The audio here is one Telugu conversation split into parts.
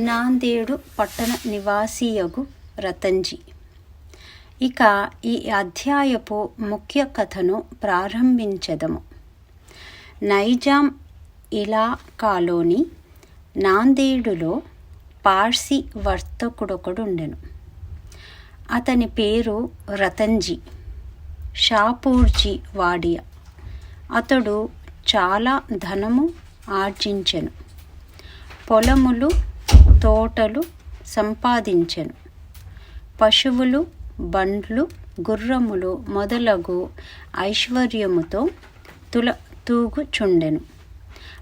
నాందేడు పట్టణ నివాసియగు రతంజి. ఇక ఈ అధ్యాయపు ముఖ్య కథను ప్రారంభించదము. నైజాం ఇలాకాలోని నాందేడులో పార్సీ వర్తకుడొకడుండెను. అతని పేరు రతంజీ. షాపూర్జీ వాడియా. అతడు చాలా ధనము ఆర్జించెను. పొలములు తోటలు సంపాదించెను. పశువులు బండ్లు గుర్రములు మొదలగు ఐశ్వర్యముతో తుల తూగుచుండెను.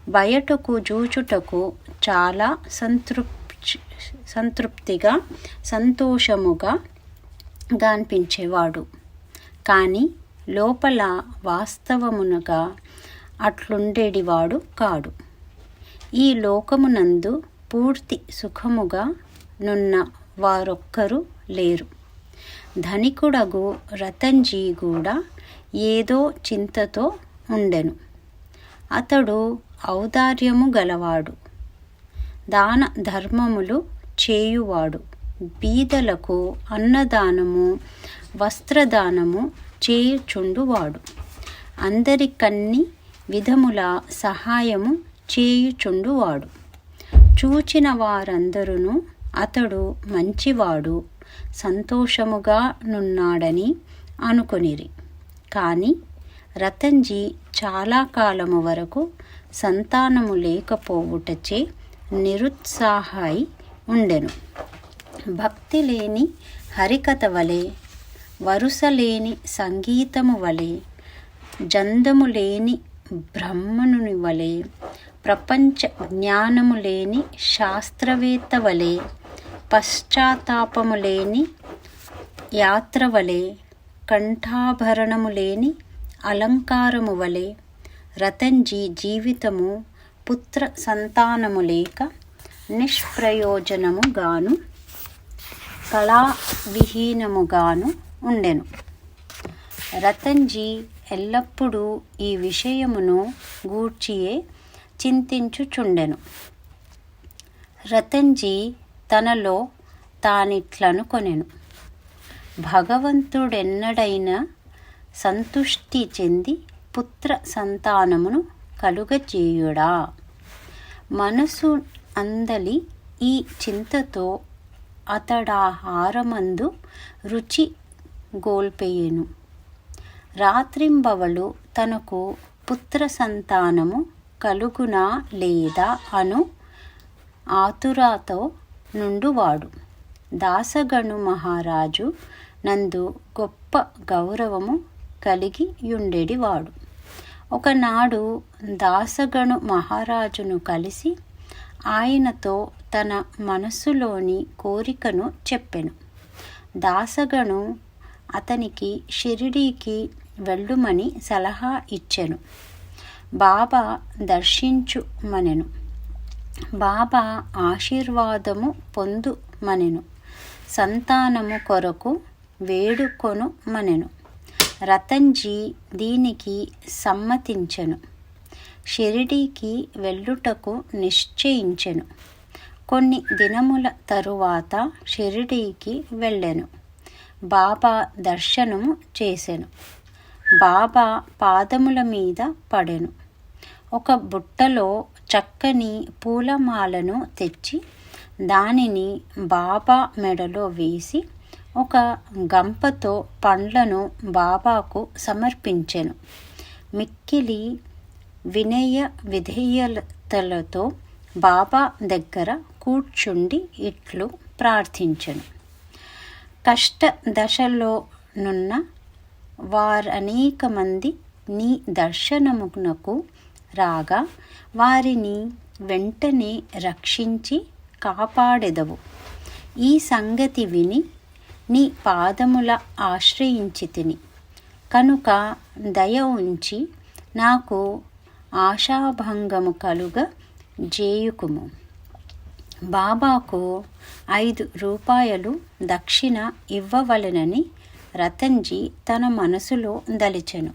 బయటకు జూచుటకు చాలా సంతృప్తి సంతృప్తిగా సంతోషముగా గాన్పించేవాడు. కానీ లోపల వాస్తవమునగా అట్లుండేడివాడు కాడు. ఈ లోకమునందు పూర్తి సుఖముగా నున్న వారొక్కరు లేరు. ధనికుడగు రతన్జీ కూడా ఏదో చింతతో ఉండెను. అతడు ఔదార్యము గలవాడు. దాన ధర్మములు చేయువాడు. బీదలకు అన్నదానము వస్త్రదానము చేయుచుండువాడు. అందరికన్ని విధముల సహాయము చేయుచుండువాడు. చూచిన వారందరూ అతడు మంచివాడు సంతోషముగా నున్నాడని అనుకొనిరి. కానీ రతన్జీ చాలా కాలము వరకు సంతానము లేకపోవుటచే నిరుత్సాహై ఉండెను. భక్తి లేని హరికథ వలె వరుస లేని సంగీతము వలె జందము లేని బ్రహ్మణుని వలె ప్రపంచ జ్ఞానము లేని శాస్త్రవేత్త వలె పశ్చాత్తాపము లేని యాత్ర వలె కంఠాభరణము లేని అలంకారము వలె రతన్జీ జీవితము పుత్ర సంతానము లేక నిష్ప్రయోజనముగాను కళావిహీనముగాను ఉండెను. రతన్జీ ఎల్లప్పుడూ ఈ విషయమును గూర్చియే చింతించుచుండెను. రతన్జీ తనలో తానిట్లనుకొనెను భగవంతుడెన్నడైనా సంతుష్టి చెంది పుత్ర సంతానమును కలుగజేయుడా? మనసు అందలి ఈ చింతతో అతడాహారమందు రుచి గోల్పెయ్యెను. రాత్రింబవలు తనకు పుత్ర సంతానము కలుగునా లేదా అను ఆతురాతో నుండువాడు దాసగణు మహారాజు నందు గొప్ప గౌరవము కలిగి యుండెడివాడు ఒకనాడు దాసగణు మహారాజును కలిసి ఆయనతో తన మనస్సులోని కోరికను చెప్పెను. దాసగణు అతనికి షిరిడీకి వెళ్ళుమని సలహా ఇచ్చెను. బాబా దర్శించుమనెను. బాబా ఆశీర్వాదము పొందుమనెను. సంతానము కొరకు వేడుకొను మనెను రతన్జీ దీనికి సమ్మతించెను. షిరిడీకి వెళ్ళుటకు నిశ్చయించెను. కొన్ని దినముల తరువాత షిరిడీకి వెళ్ళెను. బాబా దర్శనము చేసెను. బాబా పాదముల మీద పడెను. ఒక బుట్టలో చక్కని పూలమాలను తెచ్చి దానిని బాబా మెడలో వేసి ఒక గంపతో పండ్లను బాబాకు సమర్పించెను. మిక్కిలి వినయ విధేయతలతో బాబా దగ్గర కూర్చుండి ఇట్లు ప్రార్థించెను. కష్ట దశలోనున్న వారనేక మంది నీ దర్శనమునకు రాగా వారిని వెంటనే రక్షించి కాపాడెదవు. ఈ సంగతి విని నీ పాదముల ఆశ్రయించి తిని. కనుక దయ ఉంచి నాకు ఆశాభంగము కలుగ జేయుకుము. బాబాకు ఐదు రూపాయలు దక్షిణ ఇవ్వవలెనని రతన్జీ తన మనసులో దలిచెను.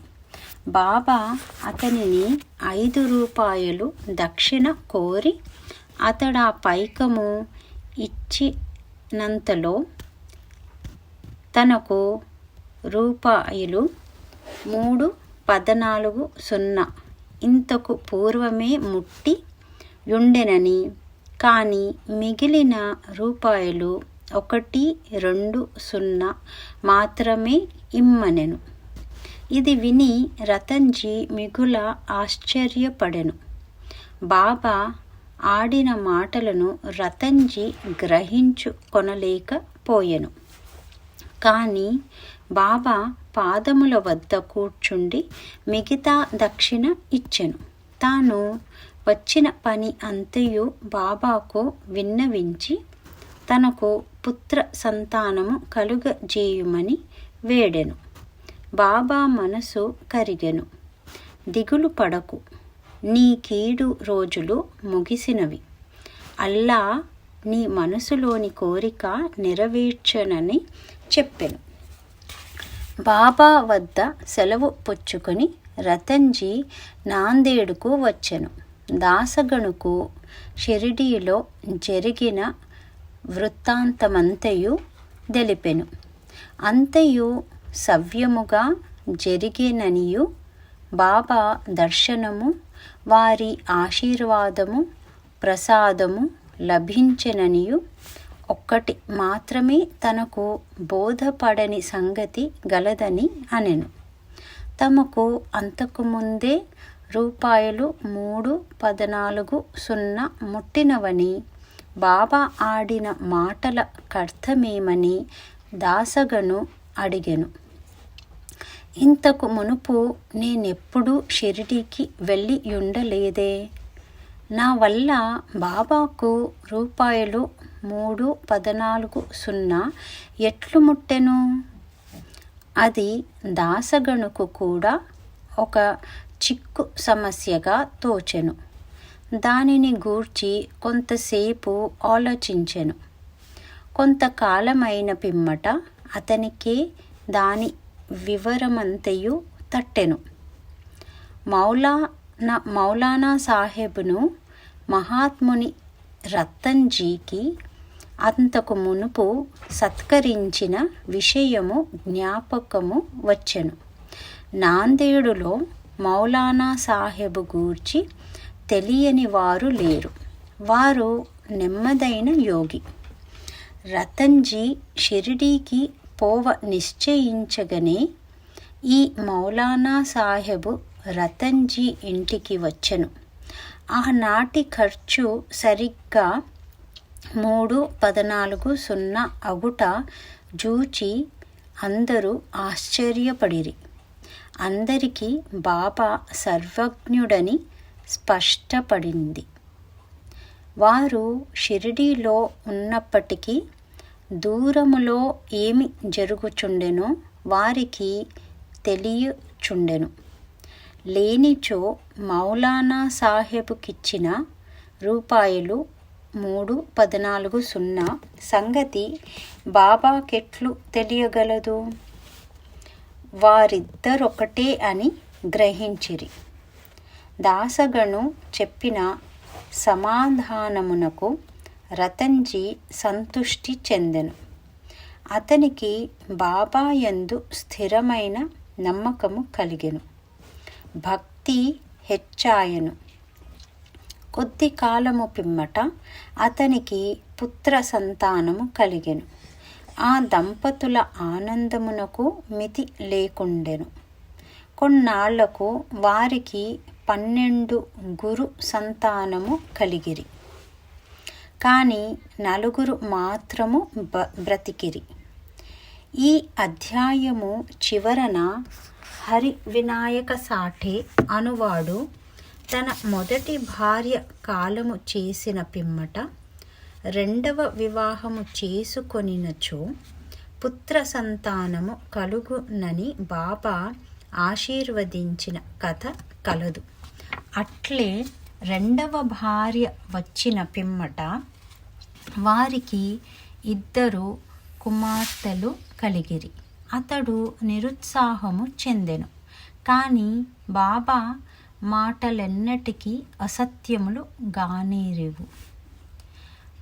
బాబా అతనిని ఐదు రూపాయలు దక్షిణ కోరి అతడా పైకము ఇచ్చినంతలో తనకు రూపాయలు మూడు పద్నాలుగు సున్నా ఇంతకు పూర్వమే ముట్టి ఉండెనని కానీ మిగిలిన రూపాయలు ఒకటి రెండు సున్నా మాత్రమే ఇమ్మనెను. ఇది విని రతన్జీ మిగుల ఆశ్చర్యపడెను. బాబా ఆడిన మాటలను రతన్జీ గ్రహించుకొనలేకపోయెను కానీ బాబా పాదముల వద్ద కూర్చుండి మిగతా దక్షిణ ఇచ్చెను. తాను వచ్చిన పని అంతయు బాబాకు విన్నవించి తనకు పుత్ర సంతానము కలుగజేయుమని వేడెను. బాబా మనసు కరిగెను. దిగులు పడకు. నీ కీడు రోజులు ముగిసినవి. అల్లా నీ మనసులోని కోరిక నెరవేర్చనని చెప్పెను. బాబా వద్ద సెలవు పుచ్చుకొని రతన్జీ నాందేడుకు వచ్చెను. దాసగణుకు షిరిడీలో జరిగిన వృత్తాంతమంతయు తెలిపెను అంతయు సవ్యముగా జరిగేననియు బాబా దర్శనము వారి ఆశీర్వాదము ప్రసాదము లభించెననియు. ఒక్కటి మాత్రమే తనకు బోధపడని సంగతి గలదని అనెను. తమకు అంతకుముందే రూపాయలు మూడు పద్నాలుగు సున్నా ముట్టినవని బాబా ఆడిన మాటల కర్థమేమని దాసగను అడిగెను. ఇంతకు మునుపు నేనెప్పుడూ షిరిడీకి వెళ్ళి ఉండలేదే నా వల్ల బాబాకు రూపాయలు మూడు పద్నాలుగు సున్నా ఎట్లు ముట్టెను? అది దాసగణుకు కూడా ఒక చిక్కు సమస్యగా తోచెను. దానిని గూర్చి కొంతసేపు ఆలోచించెను. కొంతకాలమైన పిమ్మట అతనికే దాని వివరమంతయు తట్టెను. మౌలానా మౌలానా సాహెబ్ను మహాత్ముని రతన్జీకి అంతకు మునుపు సత్కరించిన విషయము జ్ఞాపకము వచ్చెను. నాందేడులో మౌలానా సాహెబ్ గూర్చి తెలియని వారు లేరు. వారు నెమ్మదైన యోగి. రతన్జీ షిరిడీకి పోవ నిశ్చయించగనే ఈ మౌలానా సాహెబు రతన్జీ ఇంటికి వచ్చెను. ఆనాటి ఖర్చు సరిగ్గా మూడు పద్నాలుగు సున్నా అగుట జూచి అందరూ ఆశ్చర్యపడిరి. అందరికీ బాబా సర్వజ్ఞుడని స్పష్టపడింది. వారు షిరిడీలో ఉన్నప్పటికీ దూరములో ఏమి జరుగుచుండెనో వారికి తెలియచుండెను. లేనిచో మౌలానా సాహెబుకిచ్చిన రూపాయలు మూడు పద్నాలుగు సున్నా సంగతి బాబాకెట్లు తెలియగలదు? వారిద్దరొకటే అని గ్రహించిరి. దాసగను చెప్పిన సమాధానమునకు రతన్జీ సంతుష్టి చెందెను. అతనికి బాబాయందు స్థిరమైన నమ్మకము కలిగెను. భక్తి హెచ్చాయను. కొద్ది కాలము పిమ్మట అతనికి పుత్ర సంతానము కలిగెను. ఆ దంపతుల ఆనందమునకు మితి లేకుండెను. కొన్నాళ్ళకు వారికి పన్నెండు గురు సంతానము కలిగిరి. కానీ నలుగురు మాత్రము బ బ్రతికిరి. ఈ అధ్యాయము చివరన హరి వినాయక సాఠే అనువాడు తన మొదటి భార్య కాలము చేసిన పిమ్మట రెండవ వివాహము చేసుకొనినచో పుత్ర సంతానము కలుగునని బాబా ఆశీర్వదించిన కథ కలదు. అట్లే రెండవ భార్య వచ్చిన పిమ్మట వారికి ఇద్దరు కుమార్తెలు కలిగిరి. అతడు నిరుత్సాహము చెందెను. కానీ బాబా మాటలెన్నటికీ అసత్యములు గానేరేవు.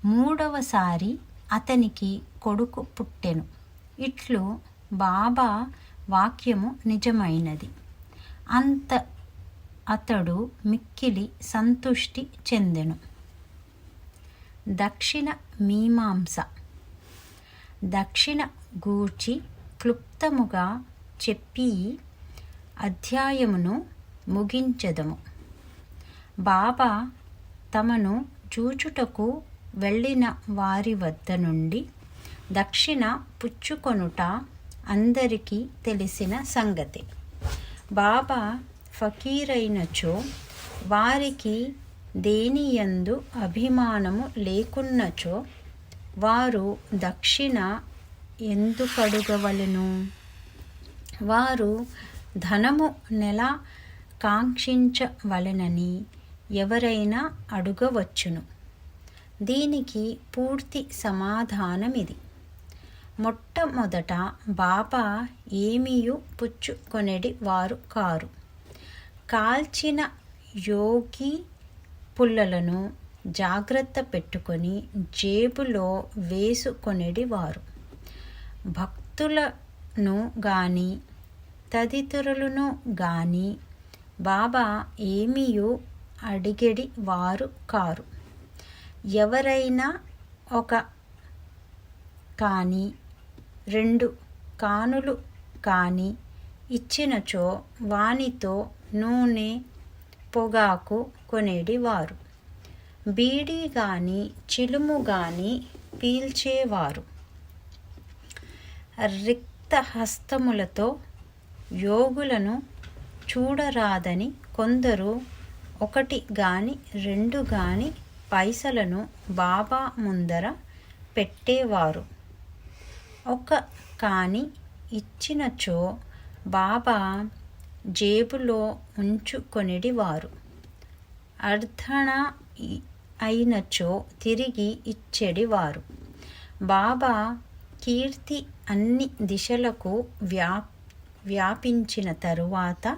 మూడవసారి అతనికి కొడుకు పుట్టెను. ఇట్లు బాబా వాక్యము నిజమైనది. అంత అతడు మిక్కిలి సంతుష్టి చెందెను. దక్షిణ మీమాంస. దక్షిణ గూర్చి క్లుప్తముగా చెప్పి అధ్యాయమును ముగించదము. బాబా తమను చూచుటకు వెళ్ళిన వారి వద్ద నుండి దక్షిణ పుచ్చుకొనుట అందరికీ తెలిసిన సంగతి. బాబా ఫకీరైనచో వారికి దేనియందు అభిమానము లేకున్నచో వారు దక్షిణ ఎందుకడుగవలను వారు ధనము నెల కాంక్షించవలనని ఎవరైనా అడుగవచ్చును. దీనికి పూర్తి సమాధానమిది. మొట్టమొదట బాబా ఏమీయు పుచ్చుకొనెడి వారు కారు. కాల్చిన యోగి పుల్లలను జాగ్రత్త పెట్టుకొని జేబులో వేసుకొనేది వారు. భక్తులను గాని తదితరులను గాని బాబా ఏమీయూ అడిగడి వారు కారు. ఎవరైనా ఒక కానీ రెండు కానులు కానీ ఇచ్చినచో వానితో నూనె పొగాకు కొనేడివారు బీడీ గాని చిలుము గాని పీల్చేవారు. రిక్త హస్తములతో యోగులను చూడరాదని కొందరు ఒకటి గాని రెండు గాని పైసలను బాబా ముందర పెట్టేవారు. ఒక కాని ఇచ్చినచో బాబా జేబులో ఉంచుకొనిడివారు. అర్ధణ అయినచో తిరిగి ఇచ్చెడివారు. బాబా కీర్తి అన్ని దిశలకు వ్యా వ్యాపించిన తరువాత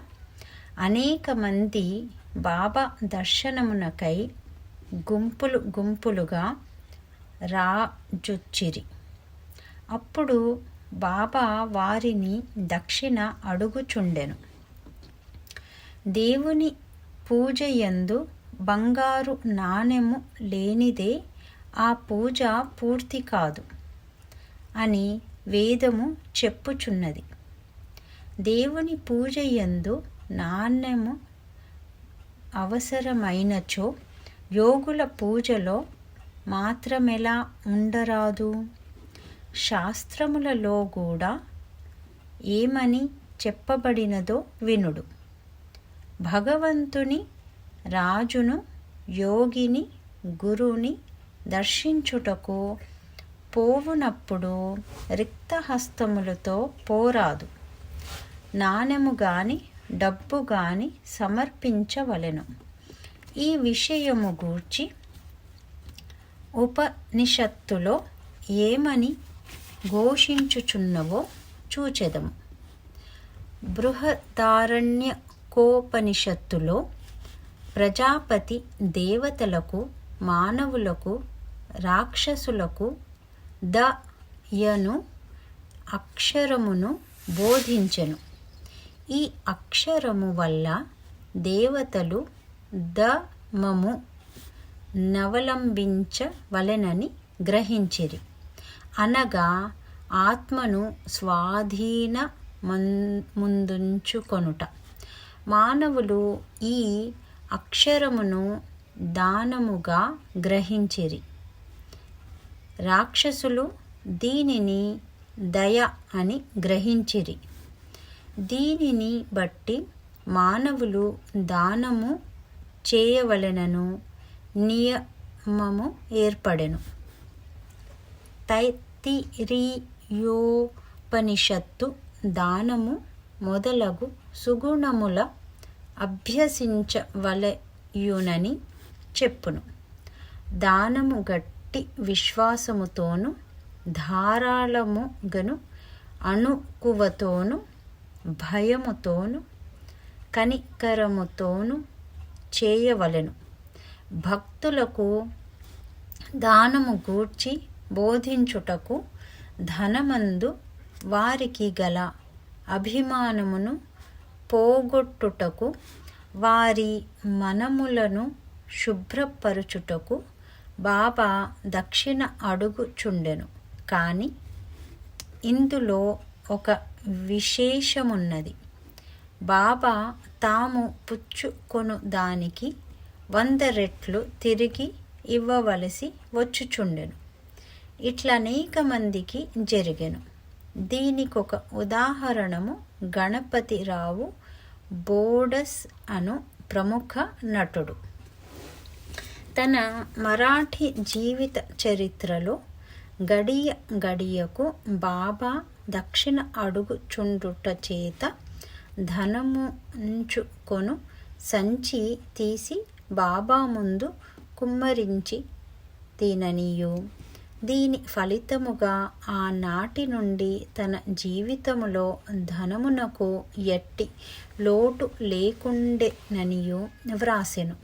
అనేక మంది బాబా దర్శనమునకై గుంపులు గుంపులుగా రాజొచ్చిరి. అప్పుడు బాబా వారిని దక్షిణ అడుగుచుండెను. దేవుని పూజయందు బంగారు నాణెము లేనిదే ఆ పూజ పూర్తి కాదు అని వేదము చెప్పుచున్నది. దేవుని పూజయందు నాణ్యము అవసరమైనచో యోగుల పూజలో మాత్రమెలా ఉండరాదు? శాస్త్రములలో కూడా ఏమని చెప్పబడినదో వినుడు. భగవంతుని రాజును యోగిని గురువుని దర్శించుటకు పోవునప్పుడు రిక్తహస్తములతో పోరాదు. నాణెము గాని డబ్బు గాని సమర్పించవలెను. ఈ విషయము గూర్చి ఉపనిషత్తులో ఏమని ఘోషించుచున్నవో చూచెదము. కోపనిషత్తులో ప్రజాపతి దేవతలకు మానవులకు రాక్షసులకు ద యను అక్షరమును బోధించెను. ఈ అక్షరము వల్ల దేవతలు ద మము నవలంబించవలెనని గ్రహించిరి. అనగా ఆత్మను స్వాధీన ముందుంచుకొనుట మానవులు ఈ అక్షరమును దానముగా గ్రహించిరి. రాక్షసులు దీనిని దయ అని గ్రహించిరి. దీనిని బట్టి మానవులు దానము చేయవలెనను నియమము ఏర్పడెను. తైత్తిరీయోపనిషత్తు దానము మొదలగు సుగుణముల అభ్యసించవలయునని చెప్పును. దానము గట్టి విశ్వాసముతోను ధారాళముగను అణుకువతోను భయముతోను కనికరముతోను చేయవలెను. భక్తులకు దానము గూర్చి బోధించుటకు ధనమందు వారికి గల అభిమానమును పోగొట్టుటకు వారి మనములను శుభ్రపరుచుటకు బాబా దక్షిణ అడుగుచుండెను. కానీ ఇందులో ఒక విశేషమున్నది. బాబా తాము పుచ్చుకొను దానికి వంద రెట్లు తిరిగి ఇవ్వవలసి వచ్చుచుండెను. ఇట్లా అనేక మందికి జరిగెను. దీనికొక ఉదాహరణము గణపతి రావు బోడస్ అను ప్రముఖ నటుడు. తన మరాఠీ జీవిత చరిత్రలో గడియ గడియకు బాబా దక్షిణ అడుగు చుండుట చేత ధనముంచుకొను సంచి తీసి బాబా ముందు కుమ్మరించి తిననీయు. దీని ఫలితముగా ఆనాటి నుండి తన జీవితములో ధనమునకు ఎట్టి లోటు లేకుండెననియు వ్రాసెను.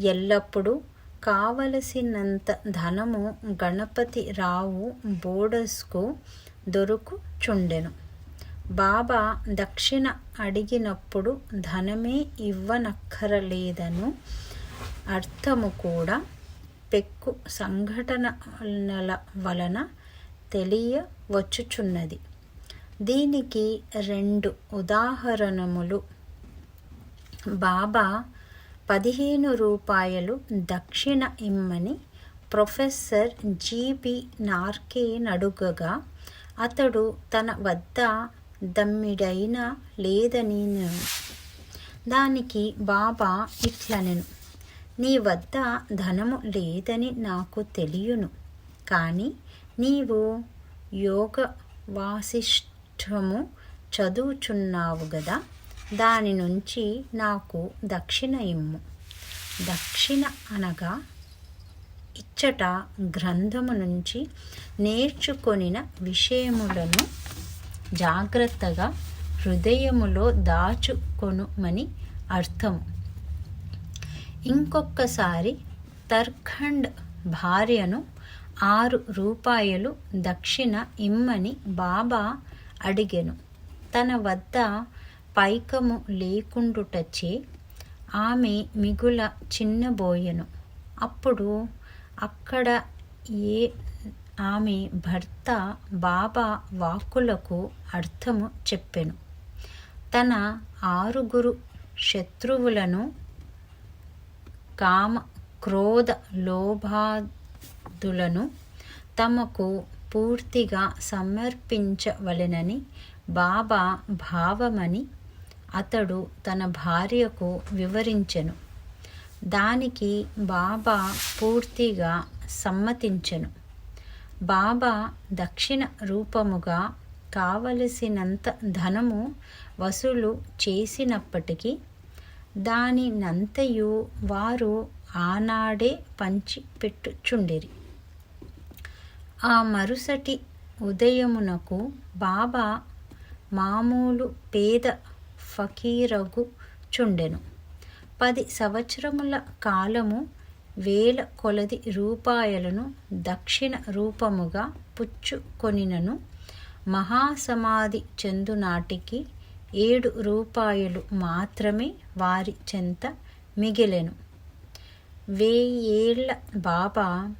ఎల్లప్పుడూ కావలసినంత ధనము గణపతి రావు బోడస్కు దొరుకుచుండెను. బాబా దక్షిణ అడిగినప్పుడు ధనమే ఇవ్వనక్కరలేదను అర్థము కూడా పెక్కు సంఘటనల వలన తెలియవచ్చుచున్నది. దీనికి రెండు ఉదాహరణములు. బాబా పదిహేను రూపాయలు దక్షిణ ఇమ్మని ప్రొఫెసర్ జీబి నార్కేనడుగగా అతడు తన వద్ద దమ్మిడైనా లేదని దానికి బాబా ఇట్లనెను. నీ వద్ద ధనము లేదని నాకు తెలియను. కానీ నీవు యోగ వాసిష్టము చదువుచున్నావు గదా దాని నుంచి నాకు దక్షిణ ఇమ్ము. దక్షిణ అనగా ఇచ్చట గ్రంథము నుంచి నేర్చుకొనిన విషయములను జాగ్రత్తగా హృదయములో దాచుకొనుమని అర్థము. ఇంకొకసారి తర్ఖండ్ భార్యను ఆరు రూపాయలు దక్షిణ ఇమ్మని బాబా అడిగెను. తన వద్ద పైకము లేకుండుటచే ఆమె మిగుల చిన్నబోయెను. అప్పుడు అక్కడ ఏ ఆమె భర్త బాబా వాక్కులకు అర్థము చెప్పెను. తన ఆరుగురు శత్రువులను కామ క్రోధ లోభాదులను తమకు పూర్తిగా సమర్పించవలెనని బాబా భావమని అతడు తన భార్యకు వివరించెను. దానికి బాబా పూర్తిగా సమ్మతించెను. బాబా దక్షిణ రూపముగా కావలసినంత ధనము వసూలు చేసినప్పటికీ దానినంతయు వారు ఆనాడే పంచిపెట్టుచుండిరి. ఆ మరుసటి ఉదయమునకు బాబా మామూలు పేద ఫకీరగు చుండెను పది సంవత్సరముల కాలము వేల కొలది రూపాయలను దక్షిణ రూపముగా పుచ్చుకొనినను. మహాసమాధి చెందునాటికి ఏడు రూపాయలు మాత్రమే వారి చెంత మిగిలెను. వేయేళ్ళ బాబా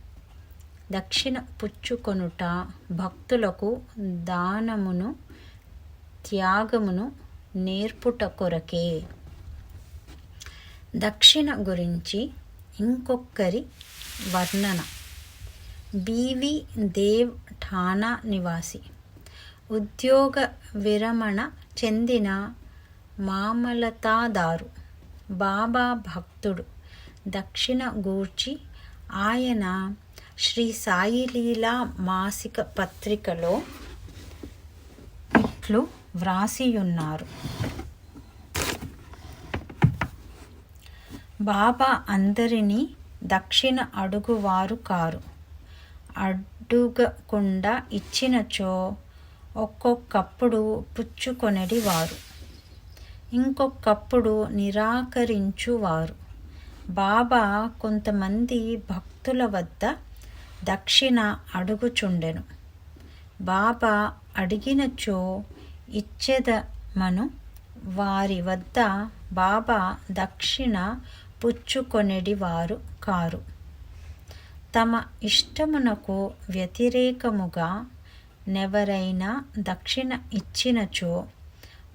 దక్షిణ పుచ్చుకొనుట భక్తులకు దానమును త్యాగమును నేర్పుట కొరకే. దక్షిణ గురించి ఇంకొకరి వర్ణన. బీవి దేవ్ ఠానా నివాసి. ఉద్యోగ విరమణ చెందిన మామలతాదారు బాబా భక్తుడు. దక్షిణ గూర్చి ఆయన శ్రీ సాయిలీలా మాసిక పత్రికలో ఇట్లు వ్రాసియున్నారు. బాబా అందరినీ దక్షిణ అడుగువారు కారు. అడుగకుండా ఇచ్చినచో ఒక్కొక్కప్పుడు పుచ్చుకొనెడి వారు ఇంకొకప్పుడు నిరాకరించువారు. బాబా కొంతమంది భక్తుల వద్ద దక్షిణ అడుగుచుండెను. బాబా అడిగినచో ఇచ్చేదమను. వారి వద్ద బాబా దక్షిణ పుచ్చుకొనెడివారు కారు. తమ ఇష్టమునకు వ్యతిరేకముగా నెవరైనా దక్షిణ ఇచ్చినచో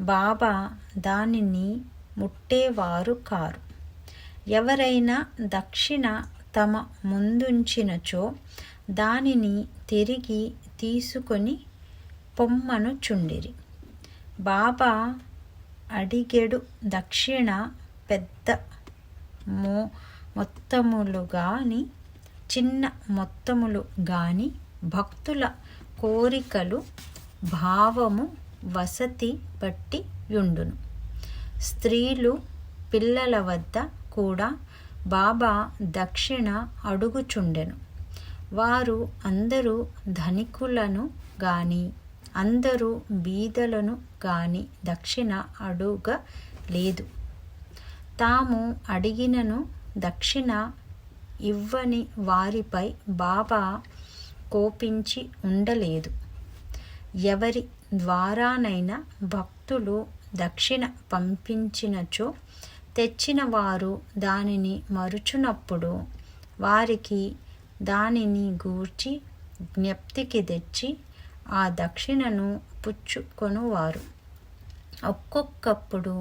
బాబా దానిని ముట్టేవారు కారు. ఎవరైనా దక్షిణ తమ ముందుంచినచో దానిని తిరిగి తీసుకొని పొమ్మను చుండిరి. బాబా అడిగెడు దక్షిణ పెద్ద మో మొత్తములు కానీ చిన్న మొత్తములు కానీ భక్తుల కోరికలు భావము వసతి బట్టి యుండును. స్త్రీలు పిల్లల వద్ద కూడా బాబా దక్షిణ అడుగుచుండెను. వారు అందరూ ధనికులను గాని అందరూ బీదలను గాని దక్షిణ అడుగలేదు తాము అడిగినను దక్షిణ ఇవ్వని వారిపై బాబా కోపించి ఉండలేదు. ఎవరి ద్వారానైనా భక్తులు దక్షిణ పంపించినచో తెచ్చిన వారు దానిని మరుచునప్పుడు వారికి దానిని గూర్చి జ్ఞప్తికి తెచ్చి ఆ దక్షిణను పుచ్చుకొనువారు. ఒక్కొక్కప్పుడు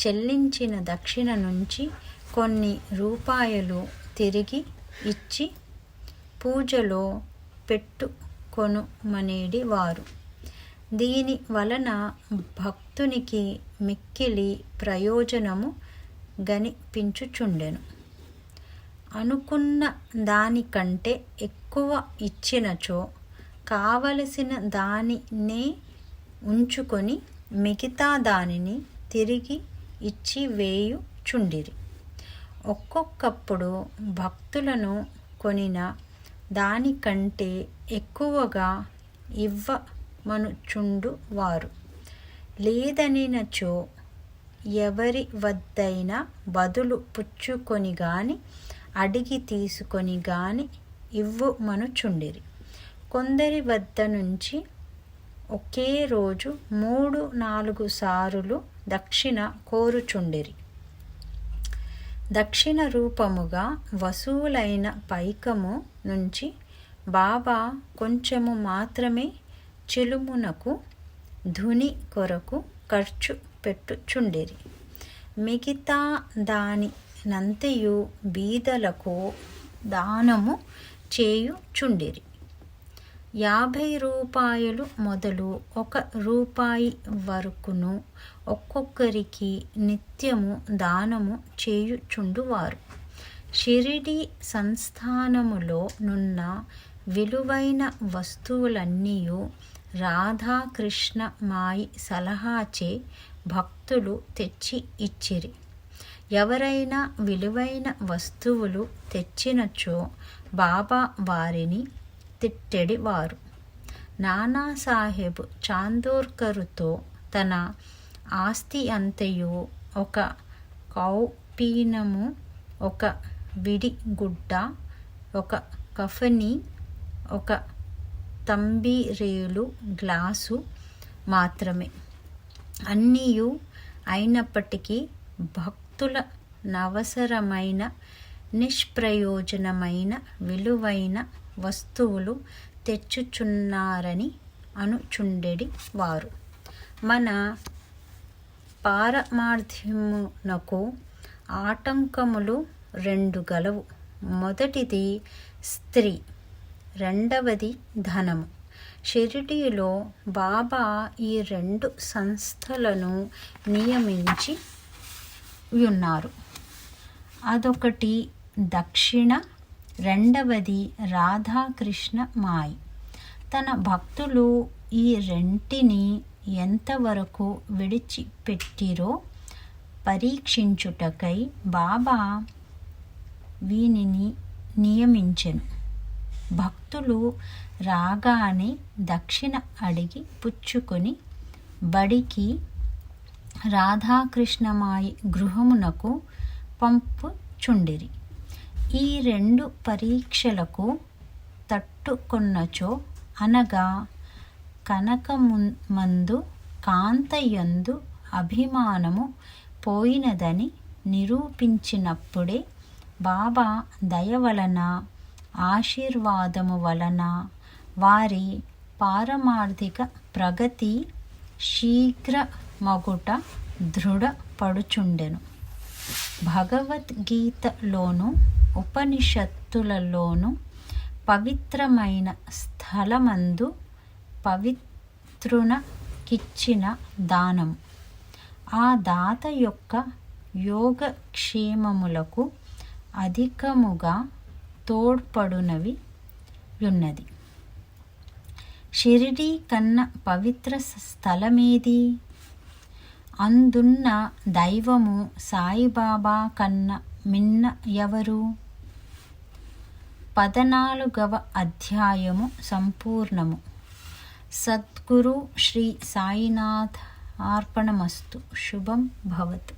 చెల్లించిన దక్షిణ నుంచి కొన్ని రూపాయలు తిరిగి ఇచ్చి పూజలో పెట్టుకొనుమనేడి వారు. దీని వలన భక్తునికి మిక్కిలి ప్రయోజనము గనిపించుచుండెను. అనుకున్న దానికంటే ఎక్కువ ఇచ్చినచో కావలసిన దానినే ఉంచుకొని మిగతా దానిని తిరిగి ఇచ్చి వేయుచుండిరి. ఒక్కొక్కప్పుడు భక్తులను కొనిన దానికంటే ఎక్కువగా ఇవ్వమనుచుండు వారు. లేదనినచో ఎవరి వద్దైనా బదులు పుచ్చుకొని గాని అడిగి తీసుకొని గాని ఇవ్వమనుచుండిరి. కొందరి వద్ద నుంచి ఒకే రోజు మూడు నాలుగు సారులు దక్షిణ కోరుచుండిరి. దక్షిణ రూపముగా వసూలైన పైకము నుంచి బాబా కొంచెము మాత్రమే చెలుమునకు ధుని కొరకు ఖర్చు పెట్టుచుండిరి. మిగతా దాని నంతయు బీదలకు దానము చేయుచుండిరి. యాభై రూపాయలు మొదలు ఒక రూపాయి వరకును ఒక్కొక్కరికి నిత్యము దానము చేయుచుండువారు. షిరిడి సంస్థానములో నున్న విలువైన వస్తువులన్నీ రాధాకృష్ణ మాయి సలహాచే భక్తులు తెచ్చి ఇచ్చిరి. ఎవరైనా విలువైన వస్తువులు తెచ్చినచో బాబా వారిని తిట్టెడివారు నానాసాహెబ్ చాందోర్కరుతో తన ఆస్తి అంతయు ఒక కౌపీనము ఒక విడి గుడ్డ ఒక కఫని ఒక తంబిరేలు గ్లాసు మాత్రమే. అన్నీయు అయినప్పటికీ భక్తుల నవసరమైన నిష్ప్రయోజనమైన విలువైన వస్తువులు తెచ్చుచున్నారని అనుచుండెడి వారు. మన పారమార్థ్యమునకు ఆటంకములు రెండు గలవు. మొదటిది స్త్రీ రెండవది ధనము. షిరిడీలో బాబా ఈ రెండు సంస్థలను నియమించి ఉన్నారు అదొకటి దక్షిణ రెండవది రాధాకృష్ణ మాయ్. తన భక్తులు ఈ రెంటిని ఎంతవరకు విడిచిపెట్టిరో పరీక్షించుటకై బాబా వీనిని నియమించెను. భక్తులు రాగానే దక్షిణ అడిగి పుచ్చుకొని బడికి రాధాకృష్ణమాయి గృహమునకు పంపుచుండిరి. ఈ రెండు పరీక్షలకు తట్టుకొన్నచో పట్టుకొన్నచో అనగా కనకమందు కాంతయందు అభిమానము పోయినదని నిరూపించినప్పుడే బాబా దయ వలన ఆశీర్వాదము వలన వారి పారమార్థిక ప్రగతి శీఘ్రమగుట దృఢపడుచుండెను. భగవద్గీతలోను ఉపనిషత్తులలోను పవిత్రమైన స్థలమందు పవిత్రునకిచ్చిన దానం. ఆ దాత యొక్క యోగక్షేమములకు అధికముగా తోడ్పడునవి ఉన్నది షిరిడీ కన్న పవిత్ర స్థలమేది? అందున్న దైవము సాయిబాబా కన్న మిన్న ఎవరు పదనాలుగవ అధ్యాయము సంపూర్ణము సద్గురు శ్రీ సాయినాథ్ ఆర్పణమస్తు శుభం భవతు